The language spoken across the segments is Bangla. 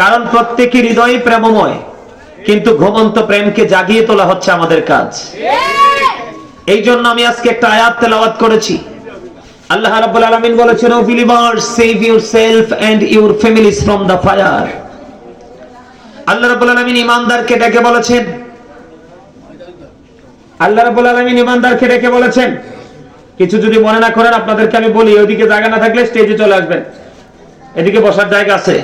কারণ প্রত্যেকের হৃদয় প্রেমময় কিন্তু ঘুমন্ত প্রেমকে জাগিয়ে তোলা হচ্ছে আমাদের কাজ। এই জন্য আমি আজকে একটা আয়াত তেলাওয়াত করেছি। আল্লাহ রাব্বুল আলামিন বলেছেন O believers save yourself and your families from the fire আল্লাহ রাব্বুল আলামিন ইমানদারকে ডেকে বলেছেন। আল্লাহ রাব্বুল আলামিন ইমানদারকে ডেকে বলেছেন। কিছু যদি মনে না করেন আপনাদেরকে আমি বলি ওইদিকে জায়গা না থাকলে স্টেজে চলে আসবেন। এদিকে বসার জায়গা আছে।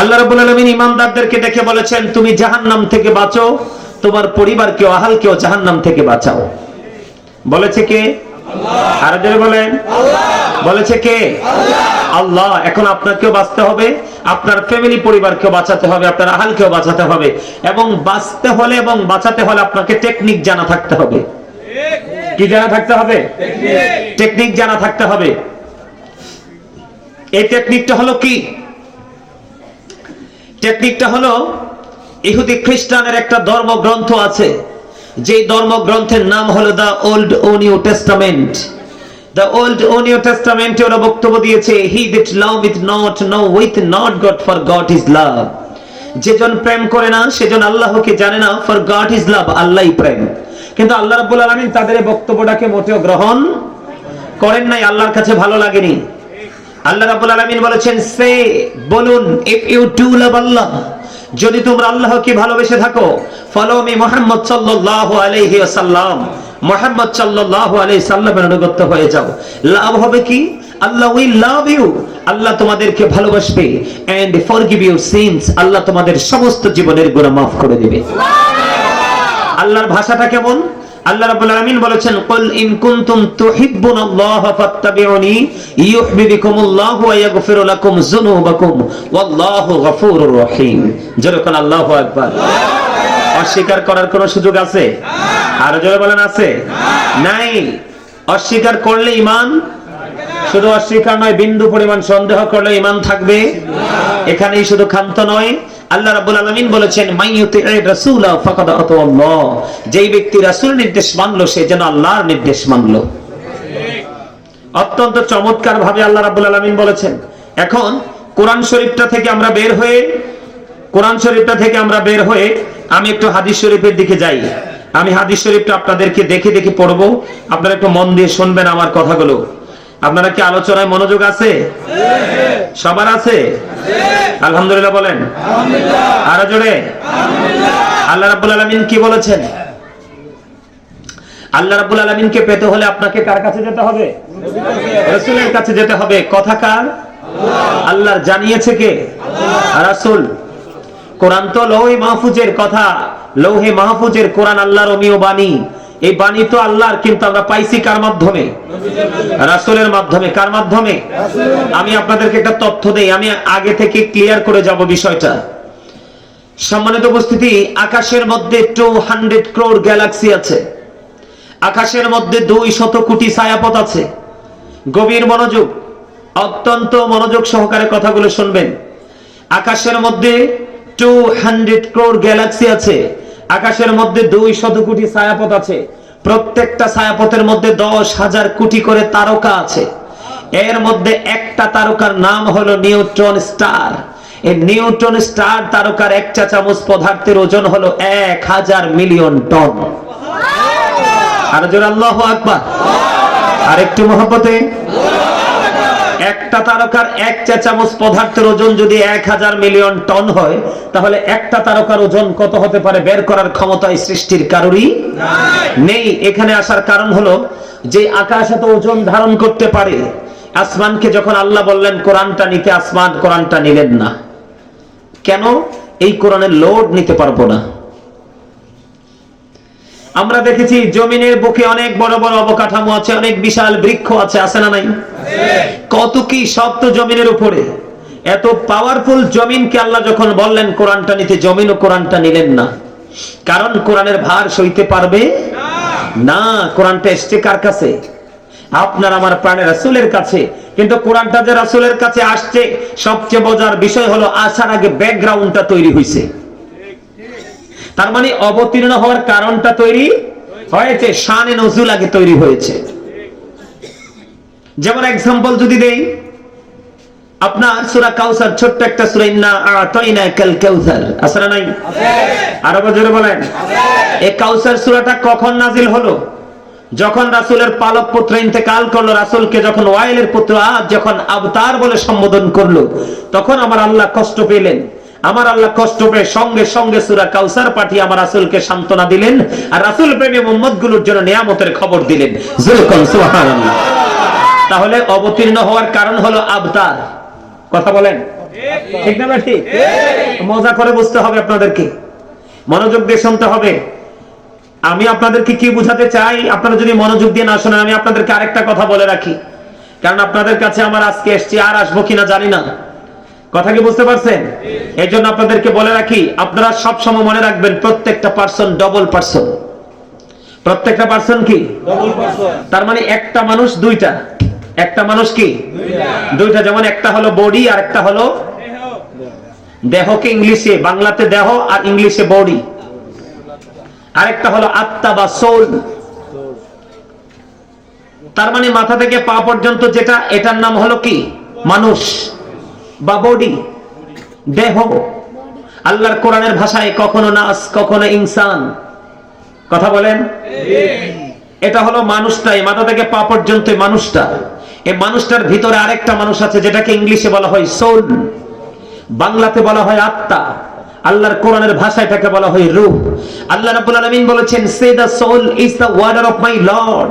আল্লাহ রাব্বুল আলামিন ইমানদারদেরকে ডেকে বলেছেন তুমি জাহান্নাম থেকে বাঁচো তোমার পরিবারকে আহালকেও জাহান্নাম থেকে বাঁচাও। বলেছে কে? আর বলেন। বলেছে কে? আল্লাহ। এখন আপনাকেও বাঁচতে হবে আপনার ফ্যামিলি পরিবারকেও বাঁচাতে হবে আপনার আহালকেও বাঁচাতে হবে এবং বাঁচতে হলে এবং বাঁচাতে হলে আপনাকে টেকনিক জানা থাকতে হবে। কি জানা থাকতে হবে? টেকনিক জানা থাকতে হবে। এই টেকনিকটা হলো কি? টেকনিকটা হলো, ইহুদি খ্রিস্টানের একটা ধর্মগ্রন্থ আছে যে ধর্মগ্রন্থের নাম হলো দ্য ওল্ড ও নিউ টেস্টামেন্ট। দ্য ওল্ড ও নিউ টেস্টামেন্টে ওরা বক্তব্য দিয়েছে he that love with not no with not God for God is love যেজন প্রেম করে না সেজন আল্লাহকে জানে না ফর গড ইজ লাভ আল্লাহই প্রেম। কিন্তু আল্লাহ রাব্বুল আলামিন তাদের বক্তব্যটাকে মোটেও গ্রহণ করেন নাই, আল্লাহর কাছে ভালো লাগেনি। আল্লাহ রাব্বুল আলামিন বলেছেন সে বলুন ইফ ইউ ডু লাভ আল্লাহ যদি তোমরা আল্লাহকে ভালোবেসে থাকো ফলো মি মুহাম্মদ সাল্লাল্লাহু আলাইহি ওয়াসাল্লাম। মুহাম্মদ সাল্লাল্লাহু আলাইহি সাল্লামের অনুগত হয়ে যাও। লাভ হবে কি? আল্লাহ উইল লাভ ইউ আল্লাহ তোমাদেরকে ভালোবাসবে। এন্ড ফরগিভ ইউর সিনস আল্লাহ তোমাদের সমস্ত জীবনের গুনাহ মাফ করে দিবে। আল্লাহর ভাষাটা কেমন? আল্লাহ রাব্বুল আলামিন বলেছেন, কুল ইন কুনতুম তুহিব্বুনাল্লাহ ফাত্তাবিউনি ওয়া লাকুম যুনুবাকুম ওয়াল্লাহু গফুরুর রহিম। আল্লাহু আকবার। অস্বীকার করার কোনো সুযোগ আছে? আর জোরে বলেন, আছে? নাই। অস্বীকার করলে ঈমান শুধু অস্বীকার নয়, বিন্দু পরিমাণ সন্দেহ করলে ঈমান থাকবে। এখানেই শুধু ক্ষান্ত নয়, আল্লাহ রাব্বুল আলামিন বলেছেন মাইয়ুতি'ir রাসূলা ফাকাদ আতাল্লাহ যেই ব্যক্তি রাসূল নির্দেশ মানলো, সে যেন আল্লাহর নির্দেশ মানলো। অত্যন্ত চমৎকার ভাবে আল্লাহ রাব্বুল আলামিন বলেছেন, এখন কোরআন শরীফটা থেকে আমরা বের হয়ে, কোরআন শরীফটা থেকে আমরা বের হয়ে আমি একটু হাদিস শরীফের দিকে যাই। আমি হাদিস শরীফটা আপনাদেরকে দেখে দেখে পড়ব। আপনারা একটু মন দিয়ে শুনবেন আমার কথাগুলো। আপনারা কি আলোচনায় মনোযোগ আছে? সবার আছে? আলহামদুলিল্লাহ বলেন। আরও জোরে। আল্লাহ রাব্বুল আলামিন কি বলেছেন? আল্লাহ রাব্বুল আলামিনকে পেতে হলে আপনাকে কার কাছে যেতে হবে? রাসূলের কাছে যেতে হবে। কথা কার? আল্লাহ জানিয়েছে কে? রাসূল, কোরআন তো লৌহে মাহফুজের কথা। লৌহে মাহফুজের কোরআন আল্লাহর অমীয় বাণী। এই বাণী তো আল্লাহর, কিন্তু আমরা পাইছি কার মাধ্যমে? রাসূলের মাধ্যমে। কার মাধ্যমে? আমি আপনাদেরকে একটা তথ্য দেই। আমি আগে থেকে ক্লিয়ার করে যাব বিষয়টা। সম্মানিত উপস্থিতি, আকাশের মধ্যে টু হান্ড্রেড ক্রোর গ্যালাক্সি আছে। আকাশের মধ্যে দুই শত কোটি ছায়াপথ আছে। গভীর মনোযোগ, অত্যন্ত মনোযোগ সহকারে কথাগুলো শুনবেন। আকাশের মধ্যে টু হান্ড্রেড ক্রোর গ্যালাক্সি আছে। আকাশের মধ্যে দুই শত কোটি ছায়াপথ আছে। প্রত্যেকটা ছায়াপথের মধ্যে দশ হাজার কোটি করে তারকা আছে। এর মধ্যে একটা তারকার নাম হলো নিউট্রন স্টার। এই নিউট্রন স্টার তারকার এক চা চামচ পদার্থের ওজন হলো এক হাজার মিলিয়ন টন। আর জোর আল্লাহ আকবার। আর একটু মহব্বতে একটা তারকার এক চা চামচ পদার্থের ওজন যদি এক হাজার মিলিয়ন টন হয় তাহলে একটা তারকার ওজন কত হতে পারে? বের করার ক্ষমতা এই সৃষ্টির কারোরই নেই। এখানে আসার কারণ হলো যে আকাশ এত ওজন ধারণ করতে পারে আসমানকে যখন আল্লাহ বললেন কোরআনটা নিতে আসমান কোরআনটা নিলেন না। কেন? এই কোরআনের লোড নিতে পারব না। আমরা দেখেছি জমিনের বুকে অনেক বড় বড় অবকাঠামো আছে, অনেক বিশাল বৃক্ষ আছে আছে না নাই? কত কি সব জমিনের উপরে? এত পাওয়ারফুল জমিনকে আল্লাহ যখন বললেন, কোরআনটা নিতে জমিন ও কোরআনটা নিলেন না। কারণ কোরআনের ভার সইতে পারবে? না। কোরআনটা এসছে কার কাছে? আপনার, আমার প্রাণের রাসূলের কাছে। কিন্তু কোরআনটা যে রাসূলের কাছে আসছে, সবচেয়ে মজার বিষয় হলো, আসার আগে ব্যাকগ্রাউন্ডটা তৈরি হয়েছে তার মানে অবতীর্ণ হওয়ার কারণটা তৈরি হয়েছে শানে নজুল আগে তৈরি হয়েছে। যেমন এক্সাম্পল যদি দেই আপনার সূরা কাউসার ছোট্ট একটা সূরা ইন্না আতাইনা কাল কাউসার আছে না নাই? আরও জোরে বলেন। এই কাউসার সূরাটা কখন নাজিল হলো? যখন রাসূলের পালক পুত্র ইন্তেকাল করল রাসূলকে যখন ওয়াইলের পুত্র আদ যখন আবতার বলে সম্বোধন করল তখন আমার আল্লাহ কষ্ট পেলেন। আমার আল্লাহ কষ্ট পেয়ে সঙ্গে সঙ্গে সূরা কাউসার পাঠিয়ে আমার রাসূলকে সান্ত্বনা দিলেন। আর রাসূল প্রেমী মোহাম্মদগুলোর জন্য নিয়ামতের খবর দিলেন। তাহলে অবতীর্ণ হওয়ার কারণ হলো আবতার কথা বলেন? ঠিক না ঠিক মজা করে বুঝতে হবে আপনাদেরকে। মনোযোগ দিয়ে শুনতে হবে। আমি আপনাদেরকে কি বুঝাতে চাই? আপনারা যদি মনোযোগ দিয়ে না শোনেন, আমি আপনাদেরকে আরেকটা কথা বলে রাখি। কারণ আপনাদের কাছে আমার আজকে এসছি, আর আসব কিনা জানি না। কথা কি বুঝতে পারছেন? এই জন্য আপনাদেরকে বলে রাখি আপনারা সব সময় মনে রাখবেন প্রত্যেকটা পার্সন ডবল পার্সন প্রত্যেকটা পার্সন কি? তার মানে একটা মানুষ দুইটা। একটা মানুষ কি? দুইটা। যেমন একটা হলো বডি আর একটা হলো দেহকে ইংলিশে বাংলাতে দেহ আর ইংলিশে বডি আরেকটা হলো আত্মা বা সোল তার মানে মাথা থেকে পা পর্যন্ত যেটা এটার নাম হলো কি? মানুষ। বা বডি দেহ। আল্লাহর কোরআনের ভাষায় কখনো নাস, কখনো ইনসান। কথা বলেন? এটা হলো মানুষটাই, মাথা থেকে পা পর্যন্ত মানুষটা। এই মানুষটার ভিতরে আরেকটা মানুষ আছে, যেটাকে ইংলিশে বলা হয় সোল বাংলাতে বলা হয় আত্মা। আল্লাহর কোরআনের ভাষা এটাকে বলা হয় রূহ। আল্লাহ রাব্বুল আলামিন বলেছেন সে the soul is the order of my Lord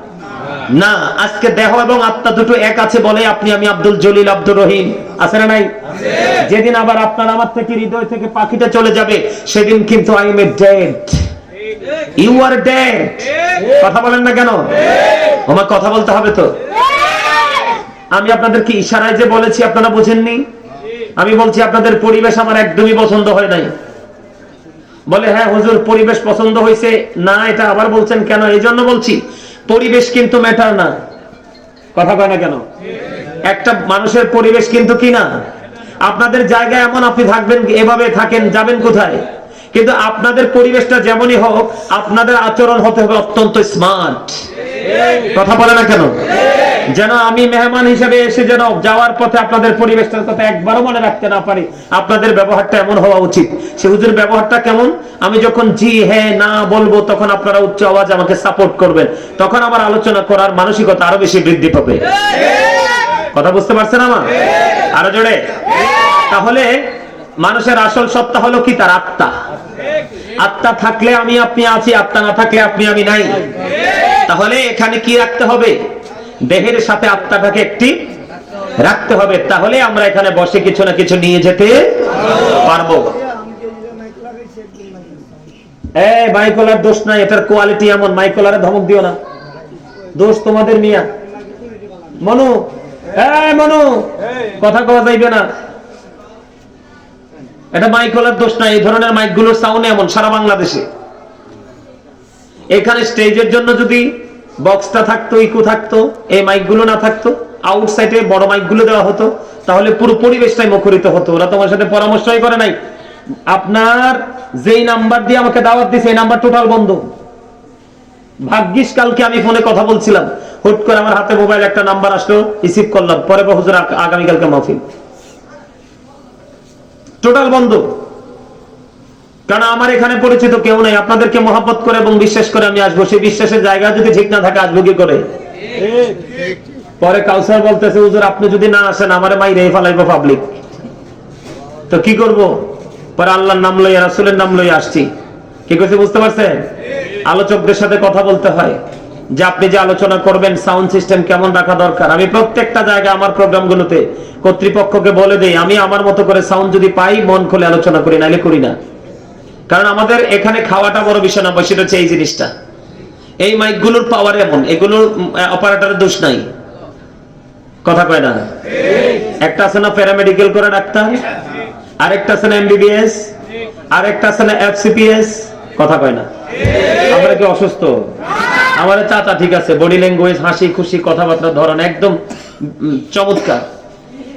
না, আজকে দেহ এবং আত্মা দুটো এক আছে বলে আপনি আমি আব্দুল জলিল আব্দুর রহিম। আছে না নাই? যেদিন আবার আপনার আমার থেকে হৃদয় থেকে পাখিটা চলে যাবে, সেদিন কিন্তু I am a dead you are dead কথা বলেন না কেন? আমার কথা বলতে হবে তো? আমি আপনাদেরকে ইশারায় যে বলেছি, আপনারা বুঝেননি? আমি বলছি, আপনাদের পরিবেশ আমার একদমই পছন্দ হয় নাই। বলে হ্যাঁ হুজুর, পরিবেশ পছন্দ হয়েছে না, এটা আবার বলছেন কেন? এই জন্য বলছি পরিবেশ কিন্তু ম্যাটার না। কথা কয় না কেন? একটা মানুষের পরিবেশ কিন্তু কি না? আপনাদের জায়গায় এমন আপনি থাকবেন, এভাবে থাকেন, যাবেন কোথায়? কিন্তু আপনাদের পরিবেশটা যেমনই হোক, আপনাদের আচরণ হতে হবে অত্যন্ত স্মার্ট কথা বলে না কেন? যেন আমি মেহমান হিসেবে এসে যেন যাওয়ার পথে আপনাদের পরিবেশটার কথা একবারও মনে রাখতে না পারি, আপনাদের ব্যবহারটা এমন হওয়া উচিত। সে হুজুর ব্যবহারটা কেমন? আমি যখন জি হ্যাঁ না বলব, তখন আপনারা উচ্চ আওয়াজ আমাকে সাপোর্ট করবেন। তখন আমার আলোচনা করার মানসিকতা আরও বেশি বৃদ্ধি পাবে। কথা বুঝতে পারছেন আমার? আরও জোরে? তাহলে মানুষের আসল সত্তা হলো কি? তার আত্মা। আত্মা থাকলে আমি আপনি আছি, আত্মা না থাকলে আপনি আমি নাই। তাহলে এখানে কি রাখতে হবে? দেহের সাথে আত্মাটাকে একটি রাখতে হবে। তাহলে আমরা এখানে বসে কিছু না কিছু নিয়ে যেতে পারব। এই মাইকোলার দোষ নাই, এটার কোয়ালিটি এমন। মাইকোলারে ধমক দিও না। দোষ তোমাদের মিয়া। মনু মনু। কথা যাইবে না। এটা মাইকোলার দোষ নাই, এই ধরনের মাইকগুলোর সাউন্ড এমন, সারা বাংলাদেশে। এখানে স্টেজের জন্য যদি বক্সটা থাকতো ইকো থাকতো, এই মাইকগুলো না থাকতো আউটসাইডে বড় মাইকগুলো দেওয়া হতো, তাহলে পুরো পরিবেশটাই মুখরিত হতো। ওরা তোমার সাথে পরামর্শই করে নাই। আপনার যেই নাম্বার দিয়ে আমাকে দাওয়াত দিছে, এই নাম্বার টোটাল বন্ধ। ভাগ্যিস কালকে আমি ফোনে কথা বলছিলাম। হুট করে আমার হাতে মোবাইল একটা নাম্বার আসলো রিসিভ করলাম। পরে হুজুর আগ- আগামীকালকে মাহফিল। টোটাল বন্ধ। কারণ আমার এখানে পরিচিত কেউ নাই। আপনাদেরকে মহাব্বত করে এবং বিশ্বাস করে আমি আসব। সেই বিশ্বাসের জায়গা যদি ঠিক না থাকে, আসব কি করে? পরে কাউসার বলতেছে, হুজুর, আপনি যদি না আসেন, আমারে মাই রে ফেলাইবো পাবলিক তো কি করব? পরে আল্লাহর নাম লইয়া, রাসূলের নাম লইয়া আসছি। কি কইছে বুঝতে পারছেন? আলোচকদের সাথে কথা বলতে হয়। যে আপনি যে আলোচনা করবেন সাউন্ড সিস্টেম কেমন রাখা দরকার? আমি প্রত্যেকটা জায়গায় আমার প্রোগ্রামগুলোতে কর্তৃপক্ষকে বলে দেই, আমি আমার মতো করে সাউন্ড যদি পাই, মন খুলে আলোচনা করি, নাইলে করি না। কারণ আমাদের এখানে খাওয়াটা বড় বিষয় না সেটা হচ্ছে এই জিনিসটা। এই মাইকগুলোর পাওয়ার এমন, এগুলোর অপারেটরের দোষ নাই। কথা কয় না? একটা আছে না প্যারামেডিকেল করে ডাক্তার, আরেকটা আছে না এমবিবিএস আরেকটা আছে না এফসিপিএস কথা কয় না? আমরা কি অসুস্থ? আমার চাচা ঠিক আছে বডি ল্যাঙ্গুয়েজ হাসি খুশি কথাবার্তার ধরন একদম চমৎকার।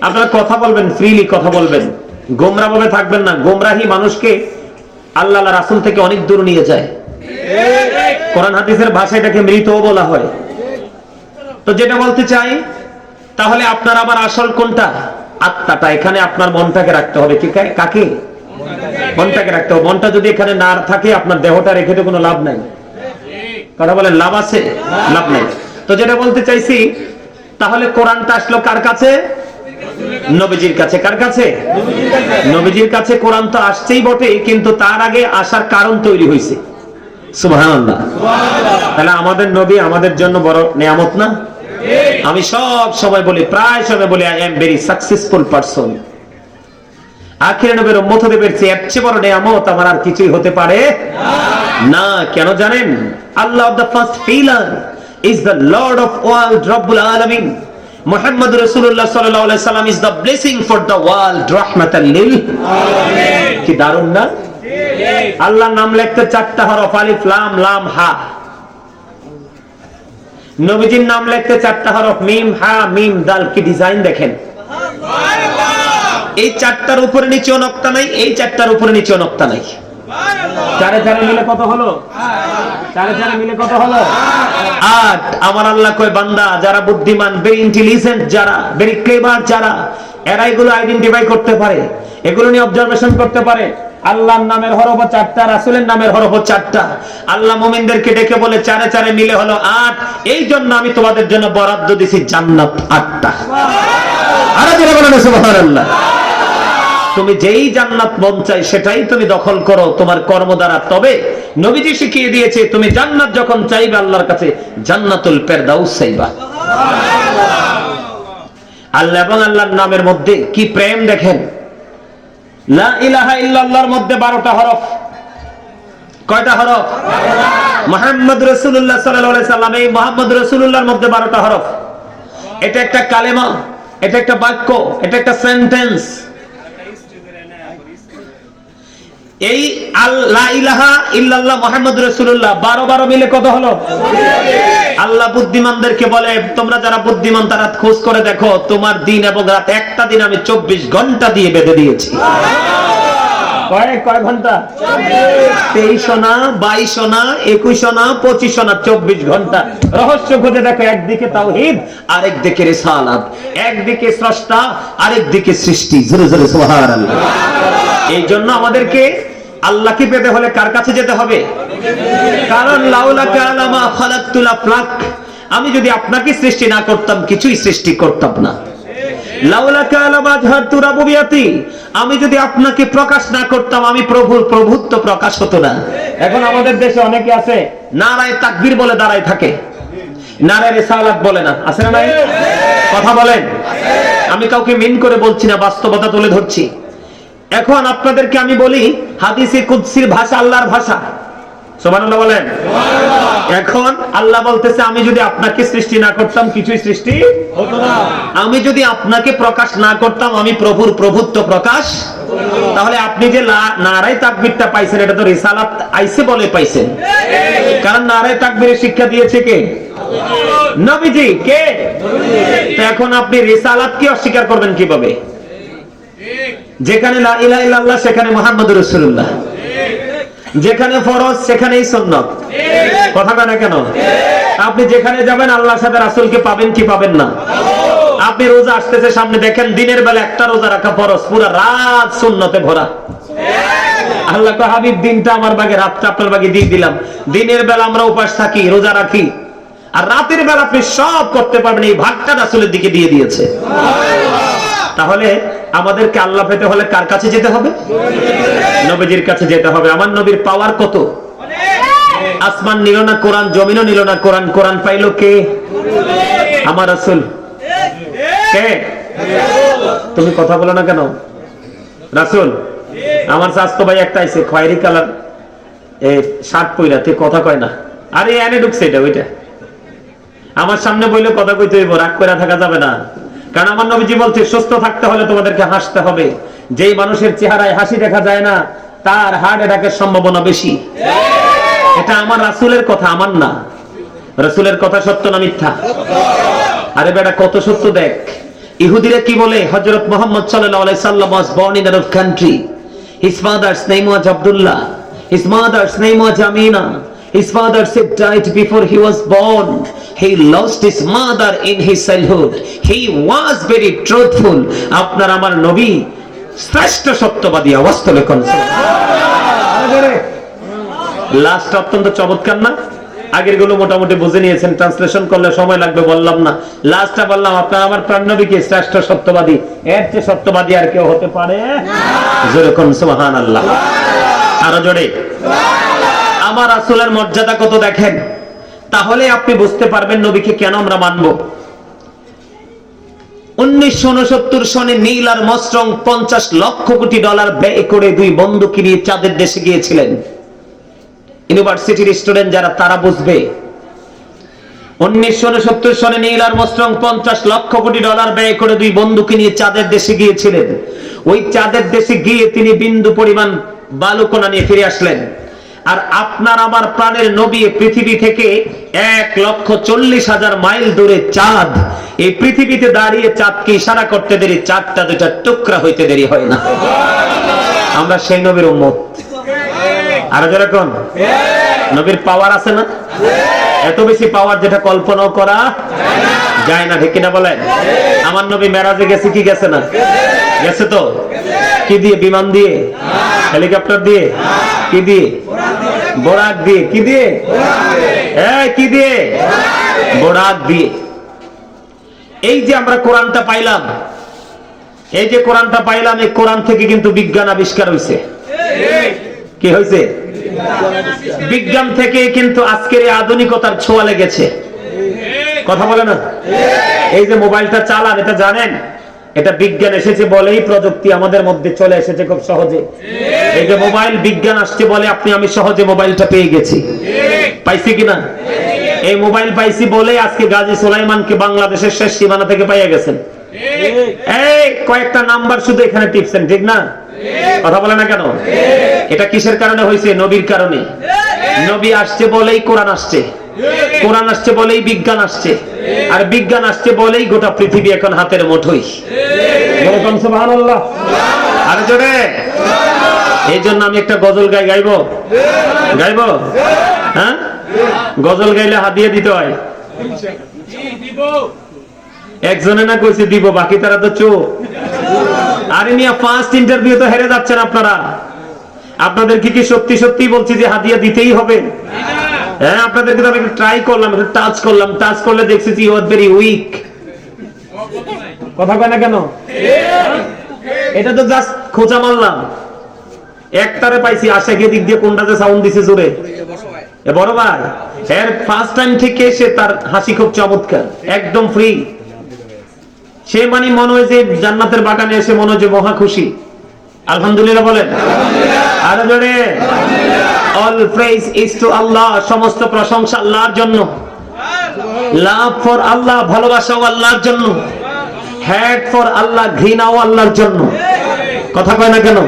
আপনারা কথা বলবেন ফ্রিলি কথা বলবেন। গোমরা ভাবে থাকবেন না। গোমরাহি মানুষকে আল্লাহ রাসুল থেকে অনেক দূর নিয়ে যায়। কোরআন হাদিসের ভাষায় এটাকে মৃতও বলা হয়। তো যেটা বলতে চাই, তাহলে আপনার আবার আসল কোনটা? আত্মাটা। এখানে আপনার মনটাকে রাখতে হবে। কা- কাকে? মনটাকে রাখতে হবে। মনটা যদি এখানে না থাকে, আপনার দেহটা রেখে তো কোনো লাভ নাই। কথা বলেন লাভ আছে? লাভ নাই। তো যেটা বলতে চাইছি, তাহলে কোরআনটা আসলো কার কাছে? নবীজির কাছে। কার কাছে? নবীজির কাছে। কোরআন তো আসছেই বটে কিন্তু তার আগে আসার কারণ তৈরি হয়েছে তাহলে আমাদের নবী আমাদের জন্য বড় নিয়ামত না? আমি সব সময় বলি, প্রায় সময় বলি I am very successful person আখির নবীর উম্মত হতে পেরেছি এর চেয়ে বড় নিয়ামত আমার আর কিছুই হতে পারে না। কেন জানেন? আল্লাহ the first healer is the Lord of world রব্বুল আলামিন। মুহাম্মদ রাসূলুল্লাহ সাল্লাল্লাহু আলাইহি সাল্লাম is the blessing for the world রাহমাতাল লিল। কি দারুণ না? আল্লাহর নাম লিখতে চারটা হরফ আলিফ লাম লাম হা। নবীজির নাম লিখতে চারটা হরফ মিম হা মিম দাল কি ডিজাইন দেখেন? এই চারটার উপরে নিচেও নক্তা নাই এই চারটার উপরে নিচেও নক্তা নাই। চারে চারে মিলে কত হলো? চারে চারে মিলে কত হলো? আট। আমার আল্লাহ কয় বান্দা যারা বুদ্ধিমান ভেরি ইন্টেলিজেন্ট যারা ভেরি ক্লেভার যারা এরা এগুলো আইডেন্টিফাই করতে পারে। এগুলো নিয়ে অবজারভেশন করতে পারে। আল্লাহর নামের হরফ চারটা রাসূলের নামের হরফ চারটা। আল্লাহ মুমিনদেরকে ডেকে বলে চারে চারে মিলে হলো আট। এই জন্য আমি তোমাদের জন্য বরাদ্দ দিছি জান্নাত আটটা। আরে বলেন সুবহানাল্লাহ। তুমি যেই জান্নাত মন চাই সেটাই তুমি দখল করো তোমার কর্ম দ্বারা। তবে নবীজি শিখিয়ে দিয়েছে তুমি জান্নাত যখন চাইবে আল্লাহর কাছে জান্নাতুল ফেরদাউস চাইবা। আল্লাহ এবং আল্লাহর নামের মধ্যে কি প্রেম দেখেন? লা ইলাহা ইল্লাল্লাহর মধ্যে 12টা হরফ। কয়টা হরফ? মুহাম্মদ রাসূলুল্লাহ সাল্লাল্লাহু আলাইহি সাল্লাম এই মুহাম্মদ রাসূলুল্লাহর মধ্যে 12টা হরফ। এটা একটা কালেমা। এটা একটা বাক্য, এটা একটা সেন্টেন্স এই আল্লাহ ইলাহা ইল্লাল্লাহ মোহাম্মদ রাসূলুল্লাহ 12 12 মিলে কত হলো? আল্লাহ বুদ্ধিমানদেরকে বলে, তোমরা যারা বুদ্ধিমান, তারা খোঁজ করে দেখো, তোমার দিন এবং রাত, একটা দিন আমি 24 ঘণ্টা দিয়ে বেঁধে দিয়েছি। কয় কয় ঘণ্টা? তেইশ না বাইশ না একুশ না পঁচিশ না চব্বিশ ঘণ্টা। রহস্য খুঁজে দেখো, একদিকে একদিকে স্রষ্টা সৃষ্টি। সুবহানাল্লাহ। এই জন্য আমাদেরকে আল্লাহকে পেতে হলে কার কাছে যেতে হবে? কারণ, লাউলা কালামা খালাকতুল আফলাক, আমি যদি আপনাকে সৃষ্টি না করতাম, কিছুই সৃষ্টি করতাম না। আমি যদি আপনাকে প্রকাশ না করতাম, আমি প্রভুর প্রভুত্ব প্রকাশ হতো না। এখন আমাদের দেশে অনেকে আছে, নারায় তাকবির বলে দাঁড়ায় থাকে। নারায় রেসালাত বলে না। আছে না নাই? কথা বলেন। আমি কাউকে মিন করে বলছি না, বাস্তবতা তুলে ধরছি। এখন আপনাদেরকে আমি বলি, হাদিসে কুদ্সির ভাষা আল্লাহর ভাষা। সুবহানাল্লাহ বলেন। এখন আল্লাহ বলতেছে আমি যদি আপনাকে সৃষ্টি না করতাম কিছুই সৃষ্টি হতো না। আমি যদি আপনাকে প্রকাশ না করতাম আমি প্রভুর প্রভুত্ব প্রকাশ তাহলে আপনি যে নারায় তাকবীরটা পাইছেন এটা তো রিসালাত আইসে বলে পাইছেন। কারণ নারায় তাকবীরের শিক্ষা দিয়েছে কে? নবীজি কে? তো এখন আপনি রিসালাতকে অস্বীকার করবেন কীভাবে? যেখানে লা ইলাহা ইল্লাল্লাহ সেখানে মুহাম্মদুর রাসূলুল্লাহ। যেখানে ফরজ, সেখানেই সুন্নত। কথা কয় না কেন? আপনি যেখানে যাবেন, আল্লাহর সাথে রাসূলকে পাবেন কি পাবেন না? আপনি রোজা আসতেছে সামনে, দেখেন দিনের বেলা একটা রোজা রাখা ফরজ, পুরো রাত সুন্নতে ভরা। আল্লাহ হাবিব, দিনটা আমার বাগে, রাতটা আপনার বাগে দিয়ে দিলাম। দিনের বেলা আমরা উপাস থাকি, রোজা রাখি। আর রাতের বেলা আপনি সব করতে পারবেন, এই ভাগটা রাসূলের দিকে দিয়ে দিয়েছে। তাহলে আমাদেরকে আল্লাহ পেতে হলে কার কাছে যেতে হবে? নবীজির কাছে যেতে হবে। আমার নবীর পাওয়ার কত? আসমান নিল না কোরআন, জমিনও নিল না কোরআন। কোরআন পাইলো কে? আমার রাসূল। কে? তুমি কথা বলো না কেন? রাসূল, আমার স্বাস্থ্য ভাই একটা আইছে, খয়েরি কালার। শার্ট পইরা, তুই কথা কয় না। আরে এনে ঢুকছে এটা, ওইটা। আমার সামনে বইলে কথা কইতে হইব, রাগ করে থাকা যাবে না। কারণ আমার নবীজি বলছে, সুস্থ থাকতে হলে তোমাদেরকে হাসতে হবে। যেই মানুষের চেহারায় হাসি দেখা যায় না, তার হার্ট অ্যাটাকের সম্ভাবনা বেশি। এটা আমার রাসূলের কথা, আমার না। রসুলের কথা সত্য না মিথ্যা? আরে বেটা, কত সত্য দেখ। ইহুদিরা কি বলে? হজরত মোহাম্মদ সাল্লাল্লাহু সাল্লাম born in Arab country. His father's name was Abdullah. His mother's name was Amina. His father said died before he was born. He lost his mother in his childhood. He was very truthful. আপনার আমার নবী শ্রেষ্ঠ সত্যবাদী অবস্থলে লাস্ট অত্যন্ত চমৎকার না? আগেরগুলো মোটামুটি বুঝে নিয়েছেন। ট্রান্সলেশন করলে সময় লাগবে বললাম না। লাস্টটা বললাম আপনার আমার প্রাণনবী কি শ্রেষ্ঠ সত্যবাদী? এর চেয়ে সত্যবাদী আর কেউ হতে পারে? যেরকম সুবহান আল্লাহ আরও জোরে। আমার আসলের মর্যাদা কত দেখেন? তাহলে আপনি বুঝতে পারবেন নবীকে কেন আমরা মানব। উনিশশো উনসত্তর সনে নীল আর মস্ট্রং পঞ্চাশ লক্ষ কোটি ডলার ব্যয় করে দুই বন্ধুকে নিয়ে চাঁদের দেশে গিয়েছিলেন। ইউনিভার্সিটির স্টুডেন্ট যারা, তারা বুঝবে। উনিশশো উনসত্তর সনে নীল আর মস্ট্রং পঞ্চাশ লক্ষ কোটি ডলার ব্যয় করে দুই বন্ধুকে নিয়ে চাঁদের দেশে গিয়েছিলেন। ওই চাঁদের দেশে গিয়ে তিনি বিন্দু পরিমাণ বালুকোনা নিয়ে ফিরে আসলেন। আর আপনার আমার প্রাণের নবী পৃথিবী থেকে এক লক্ষ চল্লিশ হাজার মাইল দূরে চাঁদ। এই পৃথিবীতে দাঁড়িয়ে চাঁদকে ইশারা করতে দেরি, চাঁদটা দুটা টুকরা হইতে দেরি হয় না। আমরা সেই নবীর উম্মত। আরও যেরকম নবীর পাওয়ার আছে না? এত বেশি পাওয়ার যেটা কল্পনাও করা যায় না, ঠিক কিনা বলেন? আমার নবী মেরাজে গেছে কি গেছে না? গেছে তো? কি দিয়ে? বিমান দিয়ে? হেলিকপ্টার দিয়ে? কি দিয়ে? বোরাক দিয়ে। কি দিয়ে? এই, কি দিয়ে? বোরাক দিয়ে। এই যে আমরা কোরআনটা পাইলাম, এই যে কোরআনটা পাইলাম, এই কোরআন থেকে কিন্তু বিজ্ঞান আবিষ্কার হয়েছে কি হয়েছে বিজ্ঞান থেকে কিন্তু আজকের এই আধুনিকতার ছোঁয়া লেগেছে। কথা বলে না? এই যে মোবাইলটা চালান, এটা জানেন? এটা বিজ্ঞান এসেছে বলেই প্রযুক্তি আমাদের মধ্যে চলে এসেছে খুব সহজে। এই যে মোবাইল বিজ্ঞান আসছে বলে আপনি আমি সহজে মোবাইলটা পেয়ে গেছি। পাইছি কিনা এই মোবাইল পাইছি বলে আজকে গাজী সুলাইমানকে বাংলাদেশের শেষ সীমানা থেকে পাইয়া গেছেন। এই কয়েকটা নাম্বার শুধু এখানে টিপছেন ঠিক না? কথা বলে না কেন? এটা কিসের কারণে হয়েছে? নবীর কারণে। নবী আসছে বলেই কোরআন আসছে। কোরআন আসছে বলেই বিজ্ঞান আসছে। আর বিজ্ঞান আসছে বলেই গোটা পৃথিবী এখন হাতের মুঠোই। আরে জোরে। এই জন্য আমি একটা গজল গাই গাইবো? গাইবো? হ্যাঁ? গজল গাইলে হাত দিয়ে দিতে হয়। একজনে না কইছে দিব বাকি তারা তো চোখ আরে মিয়া ফার্স্ট ইন্টারভিউ তো হেরে যাচ্ছেন আপনারা। আপনাদের কি কি সত্যি সত্যি বলছি যে হাদিয়া দিতেই হবে? হ্যাঁ আপনাদেরকে তো আমি ট্রাই করলাম, একটু টাচ করলাম। টাচ করলে দেখছি ইউ আর ভেরি উইক কথা কয় না কেন? এটা তো জাস্ট খোঁচা মারলাম। একটারে পাইছি, আশাকে দিক দিয়ে কোনটাতে সাউন্ড দিছে জোরে। বড় ভাই, এর ফার্স্ট টাইম থেকে সে তার হাসি খুব চমৎকার, একদম ফ্রি সে মানে মনে হয় যে জান্নাতের বাগানে এসে মনে হয় যে মহা খুশি। আলহামদুলিল্লাহ বলেন। আরও জোরে। অল প্রেজ ইজ টু আল্লাহ সমস্ত প্রশংসা আল্লাহর জন্য। লাভ ফর আল্লাহ ভালোবাসাও আল্লাহর জন্য। হ্যাট ফর আল্লাহ ঘৃণাও আল্লাহর জন্য। কথা কয় না কেন?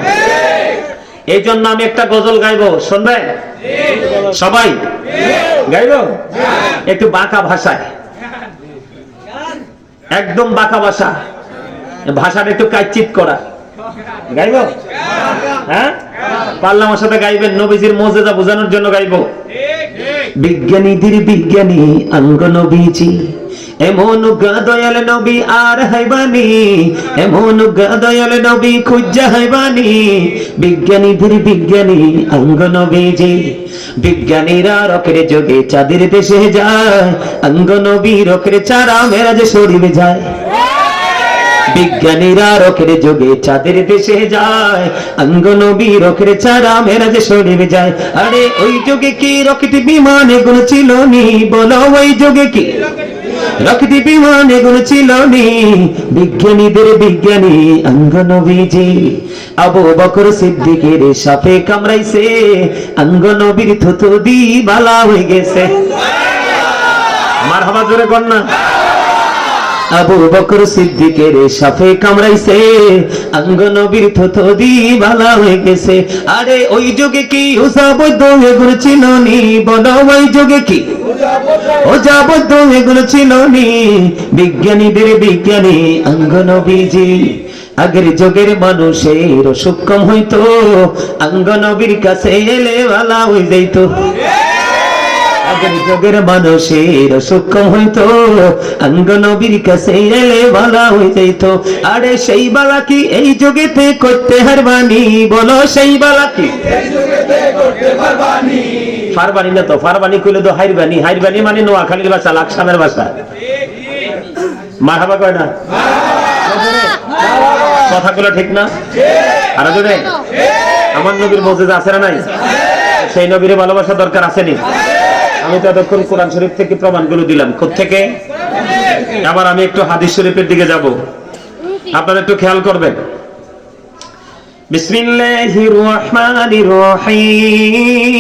এই জন্য আমি একটা গজল গাইবো, শুনবে? সবাই? গাইবো? একটু বাঁকা ভাষায়। একদম বাঁকা ভাষা। ভাষাটা একটু কাইচিত করা। গাইবো? হ্যাঁ? পাল্লা আমার সাথে গাইবেন, নবীজির মজেদা বোঝানোর জন্য গাইবো। বিজ্ঞানীদের বিজ্ঞানী নবীজি, এমন দয়াল নবী আর হাইবানি, এমন নবী হাইবানি। বিজ্ঞানীদের বিজ্ঞানী অঙ্গ নবীজি, বিজ্ঞানীরা রকের যোগে চাঁদের দেশে যায় অঙ্গ নবী রকের চারা মেরাজে শরীরে যায়। বিজ্ঞানীরা রকের যোগে চাঁদের দেশে যায় অঙ্গ নবী রকের মেরাজে যায়। আরে ওই যুগে কি রকেট বিমান এগুলো ছিল নি? বলো ওই যুগে কি বিমান এগুলো ছিল নি? বিজ্ঞানীদের বিজ্ঞানী আবু বকর সিদ্দিকের সাপে কামড়াইছে অঙ্গ নবীর থুতু দি বালা হয়ে গেছে। মার হবা জোরে কন্যা আবু বকর সিদ্দিকের সাফে কামড়াইছে। আঙ্গ নবীর দি বালা হয়ে গেছে। আরে ওই যুগে কি উসাবদ্ধ এগুলো ছিল নি? বলো ওই যুগে কি ও যাবদ্ধ এগুলো ছিল নি? বিজ্ঞানীদের বিজ্ঞানী আঙ্গ আগের যুগের মানুষের অসুখ কম হইতো। আঙ্গ নবীর কাছে এলে বালা হয়ে যাইতো। যুগের মানুষের সক্ষম হইতো নবীর কাছে বালা হয়ে যাইত। আরে সেই বালা কি এই যুগেতে করতে হারবানি? বলো সেই বালা কি? না তো, ফারবানি তো হাইরবানি। হাইরবানি মানে নোয়াখালীর ভাষা, লাকসামের ভাষা। কয় না? কথাগুলো ঠিক না? আর আমার নবীর মসজিদ আছে না নাই? সেই নবীর ভালোবাসা দরকার আসেনি। আমি তো এতক্ষণ কোরআন শরীফ থেকে প্রমাণগুলো দিলাম থেকে আবার আমি একটু হাদিস শরীফের দিকে যাব আপনারা একটু খেয়াল করবেন বিসমিল্লাহির রহমানির রহিম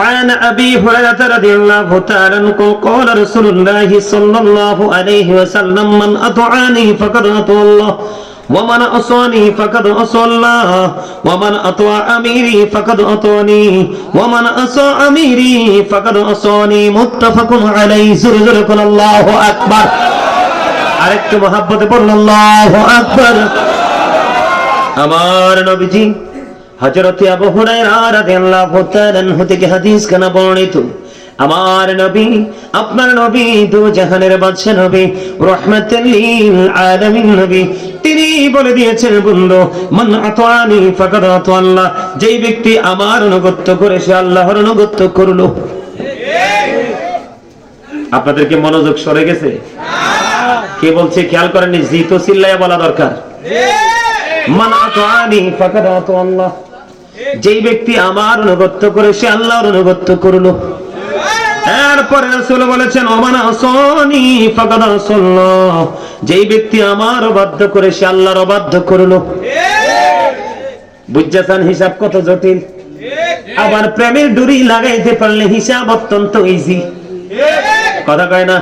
عن أبي هريرة رضي الله تعالى عنه قال رسول الله صلى الله عليه وسلم من أطعني فقد أطاع الله ومن أصاني فقد أصى الله ومن أطاع أميري فقد أطاني ومن أصى أميري فقد أصاني متفق عليه زرزرك الله أكبر আরেকটু মহাব্বতে পড়ল আল্লাহ আকবার আমার নবীজি হযরত আবু হুরায়রা রাদিয়াল্লাহু তাআলা আনহু থেকে হাদিস কানা বর্ণিত আমার নবী, আপনার নবী, দু জাহানের বাদশা নবী রহমাতুল্লিল আলামিন নবী। তিনি বলে দিয়েছেন, বন্ধু, মান আতানি ফাকাদ আল্লাহ যেই ব্যক্তি আমার অনুগত্য করে, সে আল্লাহর অনুগত্য করল। আপনাদেরকে মনোযোগ সরে গেছে? কে বলছে, খেয়াল করেননি, জি তো চিল্লাইয়া বলা দরকার। মান আতানি ফাকাদ আল্লাহ যেই ব্যক্তি আমার অনুগত্য করে, সে আল্লাহর অনুগত্য করল। এরপরে রাসূল বলেছেন ওমান আসনি, ফাকাদ আসাল্লাহ। যেই ব্যক্তি আমার অবাধ্য করে, সে আল্লাহর অবাধ্য করল। বুঝছেন হিসাব কত জটিল। আবার প্রেমের ডুরি লাগাইতে পারলে হিসাব অত্যন্ত ইজি কথা কয় না?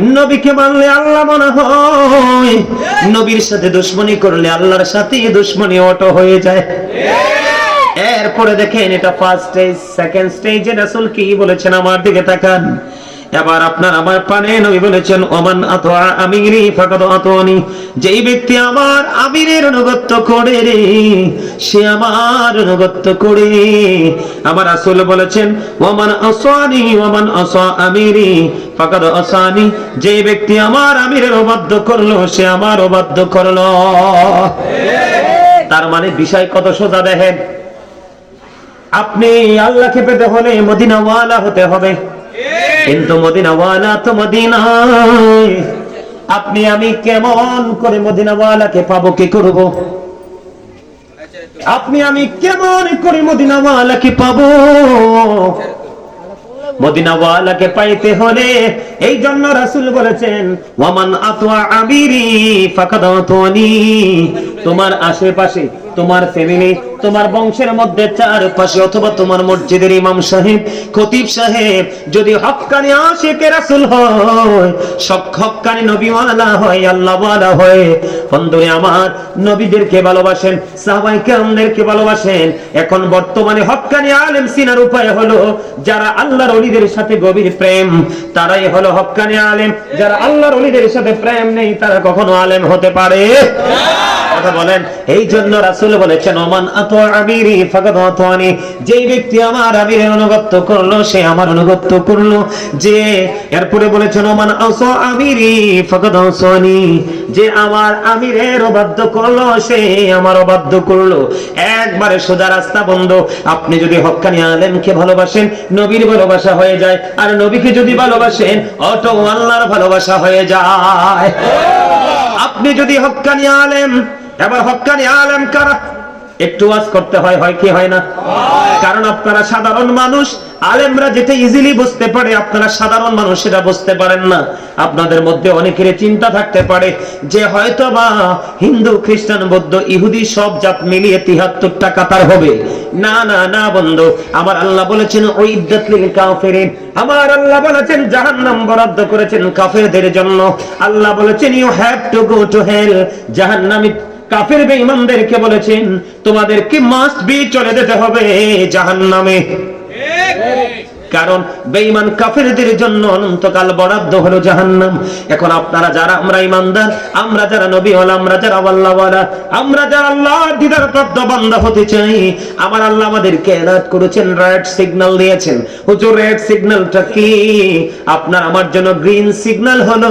নবীকে মানলে আল্লাহ মনে হয়। নবীর সাথে দুশ্মনী করলে আল্লাহর সাথে দুশ্মনী অটো হয়ে যায়। এরপরে দেখেন এটা ফার্স্ট স্টেজ সেকেন্ড স্টেজে রাসূল কি বলেছেন? আমার দিকে তাকান। এবার আপনার আমার পানে নবী বলেছেন, ওমান আতোয়া আমিরি ফাকাদ আতোনি যেই ব্যক্তি আমার আমিরের অনুগত্য করে রে, সে আমার অনুগত্য করে। আমার রাসূল বলেছেন, ওমান আসানি ওমান আসা আমিরি ফাকাদ আসানি যে ব্যক্তি আমার আমিরের অবাধ্য করল, সে আমার অবাধ্য করল। তার মানে বিষয় কত সোজা দেখেন? আপনি আল্লাহকে পেতে হলে মদিনাওয়ালা হতে হবে। কিন্তু মদিনাওয়ালা তো মদিনায়। আপনি আমি কেমন করে মদিনাওয়ালাকে পাবো কি করব? আপনি আমি কেমন করে মদিনাওয়ালাকে পাবো? মদিনাওয়ালাকে পাইতে হলে এই জন্য রাসুল বলেছেন ওয়ামান আতওয়া আমিরি ফাকাদ আতওয়ানি। তোমার আশেপাশে তোমার ফ্যামিলি তোমার বংশের মধ্যে চারপাশে অথবা তোমার মসজিদের ইমাম সাহেব, খতিব সাহেব, যদি হক্কানি আশিকে রাসূল হয়, সব হক্কানি নবীওয়ালা হয়, আল্লাহওয়ালা হয়। বন্ধুরে আমার, নবীদেরকে ভালোবাসেন, সাহাবায়ে কেরামদেরকে ভালোবাসেন। এখন বর্তমানে হক্কানি আলেম সিনার উপায় হলো, যারা আল্লাহর ওলিদের সাথে গভীর প্রেম, তারাই হলো হক্কানি আলেম। যারা আল্লাহর ওলিদের সাথে প্রেম নেই, তারা কখনো আলেম হতে পারে। কথা বলেন এই জন্য রাসূল বলেছেন ওমান আতো আমিরি ফাকাদ আতানি। যেই ব্যক্তি আমার আমিরের করল সে আমার করল। যে এরপরে বলেছেন ওমান আসা আমিরি ফাকাদ আসানি যে আমার আমিরের অবাধ্য করল সে আমার অবাধ্য করল। একবারে সোজা রাস্তা বন্ধ। আপনি যদি হক্কানি আলেমকে ভালোবাসেন নবীর ভালোবাসা হয়ে যায়। আর নবীকে যদি ভালোবাসেন অটো আল্লাহর ভালোবাসা হয়ে যায়। আপনি যদি হক্কানি আলেম এবার হক্কানি আলেম কারা? একটু ওয়াজ করতে হয় হয় কি হয় না? কারণ আপনারা সাধারণ মানুষ, আলেমরা যেটা ইজিলি বুঝতে পারে, আপনারা সাধারণ মানুষ সেটা বুঝতে পারেন না। আপনাদের মধ্যে অনেকের চিন্তা থাকতে পারে যে হয়তো বা হিন্দু, খ্রিস্টান, বৌদ্ধ, ইহুদি সব জাত মিলিয়ে তিহাত্তরটা কাতার হবে। না না না, বন্ধু, আমার আল্লাহ বলেছেন ওইদ্দাত লিল কাফিরিন। আমার আল্লাহ বলেছেন, জাহান্নাম বরাদ্দ করেছেন কাফেরদের জন্য। আল্লাহ বলেছেন you have to go to hell জাহান্নামী কাফের বেঈমানদেরকে বলেছেন তোমাদেরকে মাস্ট বি চলে যেতে হবে জাহান্নামে। কারণ বেঈমান কাফেরদের জন্য অনন্তকাল বরাদ্দ হলো জাহান্নাম। এখন আপনারা যারা আমরা ইমানদার আমরা যারা নবী হল, আমরা যারা আল্লাহওয়ালা, আমরা যারা আল্লাহর দিদার প্রাপ্ত বান্দা হতে চাই, আমার আল্লাহ আমাদেরকে এলাট করেছেন রেড সিগন্যাল দিয়েছেন। হুজুর রেড সিগন্যালটা কি? আপনার আমার জন্য গ্রিন সিগন্যাল হলো,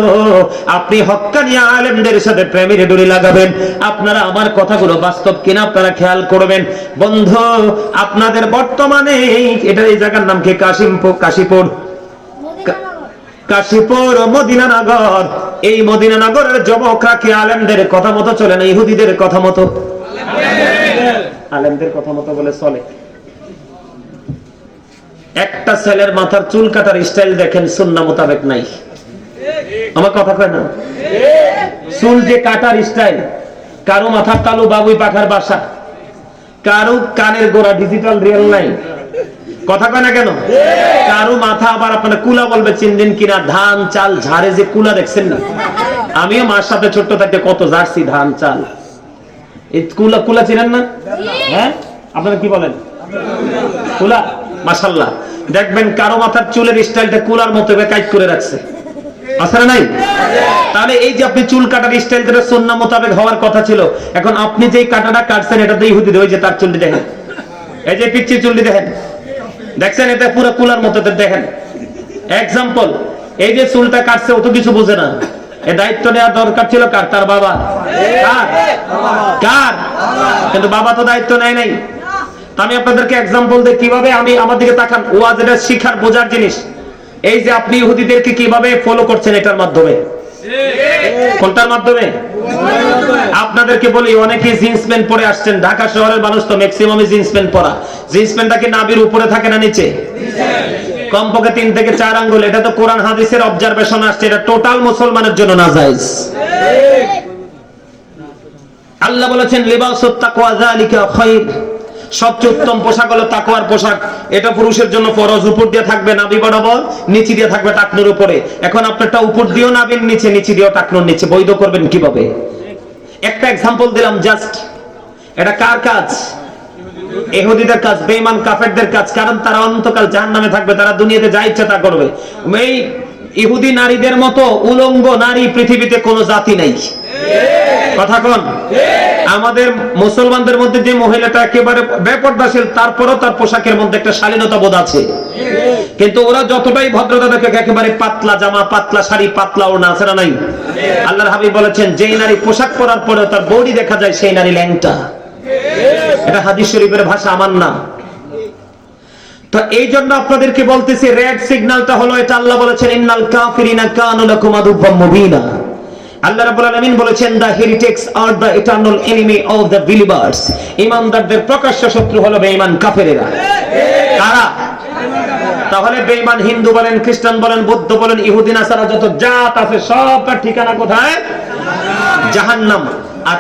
আপনি হক্কানি আলেমদের সাথে প্রেমের ডুরি লাগাবেন। আপনারা আমার কথাগুলো বাস্তব কিনা আপনারা খেয়াল করবেন। বন্ধু, আপনাদের বর্তমানে, এটা এই জায়গার নাম কি? কাশিমপুর কাশীপুর। কাশীপুর ও মদিনানগর এই মদিনানগরের যুবকরা কি আলেমদের কথা মতো চলে না ইহুদিদের কথা মতো। আলেমদের কথা মতো বলে চলে। একটা ছেলের মাথার চুল কাটার স্টাইল দেখেন সুন্না মোতাবেক নাই। আমার কথা কয় না? চুল যে কাটার স্টাইল কারও মাথার তালু বাবুই পাখার বাসা কারও কানের গোড়া ডিজিটাল রিয়েল নাই। কথা কয় না কেন? কারও মাথা আবার আপনার কুলা বলবে চিনদিন কিনা? ধান, চাল, ঝাড়ে যে কুলা দেখছেন না? আমিও মার সাথে ছোট্ট থাকতে কত ঝাড়ছি, ধান, চাল। কুলা কুলা চিনেন না? হ্যাঁ? আপনারা কি বলেন? কুলা? মাসাল্লাহ দেখবেন কারও মাথার চুলের স্টাইলটা কুলার মতো কাইট করে রাখছে। না নাই? তাহলে এই যে আপনি চুল কাটার স্টাইলটা সন্না মোতাবেক হওয়ার কথা ছিল, এখন আপনি যে কাটাটা কাটছেন, এটা তো ইহুদি ওই যে তার চুলটি দেখেন। এই যে পিচ্ছি চুলটি দেখেন। দেখছেন এটা পুরো কুলার মতো দেখেন। এক্সাম্পল এই যে চুলটা কাটছে, ও তো কিছু বোঝে না। এ দায়িত্ব নেওয়া দরকার ছিল কার? তার বাবা। কার? কার? কিন্তু বাবা তো দায়িত্ব নেয় নাই। আমি আপনাদেরকে এক্সাম্পল দিই, কীভাবে আমি আমার দিকে তাকান। ওয়াজ এটা শিখার বোঝার জিনিস। এই যে আপনি ইহুদিদেরকে কীভাবে ফলো করছেন এটার মাধ্যমে? কোনটার মাধ্যমে? আপনাদেরকে বলি অনেকে জিন্স প্যান্ট পরে আসছেন। ঢাকা শহরের মানুষ তো ম্যাক্সিমামই জিন্স প্যান্ট পরা। জিন্স প্যান্টটা কি নাবির উপরে থাকে না নিচে? কমপক্ষে তিন থেকে চার আঙ্গুল। এটা তো কোরআন হাদিসের অবজারভেশন আসছে। এটা টোটাল মুসলমানের জন্য না যাইজ আল্লাহ বলেছেন লিবাসুত তাকওয়া যালিকা খায়র সবচেয়ে উত্তম পোশাক হলো তাকওয়ার পোশাক। এটা পুরুষের জন্য ফরজ। উপর দিয়ে থাকবে নাভি বরাবর, নিচে দিয়ে থাকবে টাকনুর উপরে। এখন আপনারটা উপর দিয়েও নাভির নিচে নিচে দিয়েও টাকনুর নিচে। বৈধ করবেন কীভাবে? একটা এক্সাম্পল দিলাম জাস্ট এটা কার কাজ? এহুদিদের কাজ, বেঈমান কাফেরদের কাজ। কারণ তারা অনন্তকাল জাহান্নামে থাকবে, তারা দুনিয়াতে যা ইচ্ছা তা করবে। এই ইহুদি নারীদের মতো উলঙ্গ নারী পৃথিবীতে কোনো জাতি নেই। কথা কোন। আমাদের মুসলমানদের মধ্যে যে মহিলাটা একেবারে বেপর্দাশীল তারপরেও তার পোশাকের মধ্যে একটা শালীনতা বোধ আছে। কিন্তু ওরা যতটাই ভদ্রতা দেখে একেবারে পাতলা জামা, পাতলা শাড়ি, পাতলা ওড়না না নাই? আল্লাহর হাবিব বলেছেন, যেই নারী পোশাক পরার পরে তার বডি দেখা যায়, সেই নারী ল্যাংটা। এটা হাদিস শরীফের ভাষা আমার না। তো এই জন্য আপনাদেরকে বলতেছি রেড সিগন্যালটা হলো এটা আল্লাহ বলেছেন, ইন্নাল কাফিরিনা কানু লাকুম আদুব্বাম মুবিনা। আল্লাহ রাব্বুল আলামিন বলেছেন they are the eternal enemy of the believers ঈমানদারদের প্রকাশ্য শত্রু হলো বেঈমান কাফেরেরা। কারা? তাহলে বেঈমান হিন্দু বলেন, খ্রিস্টান বলেন, বৌদ্ধ বলেন, ইহুদি, নাসারা, যত জাত আছে সবটা ঠিকানা কোথায়? জাহান্নাম। আর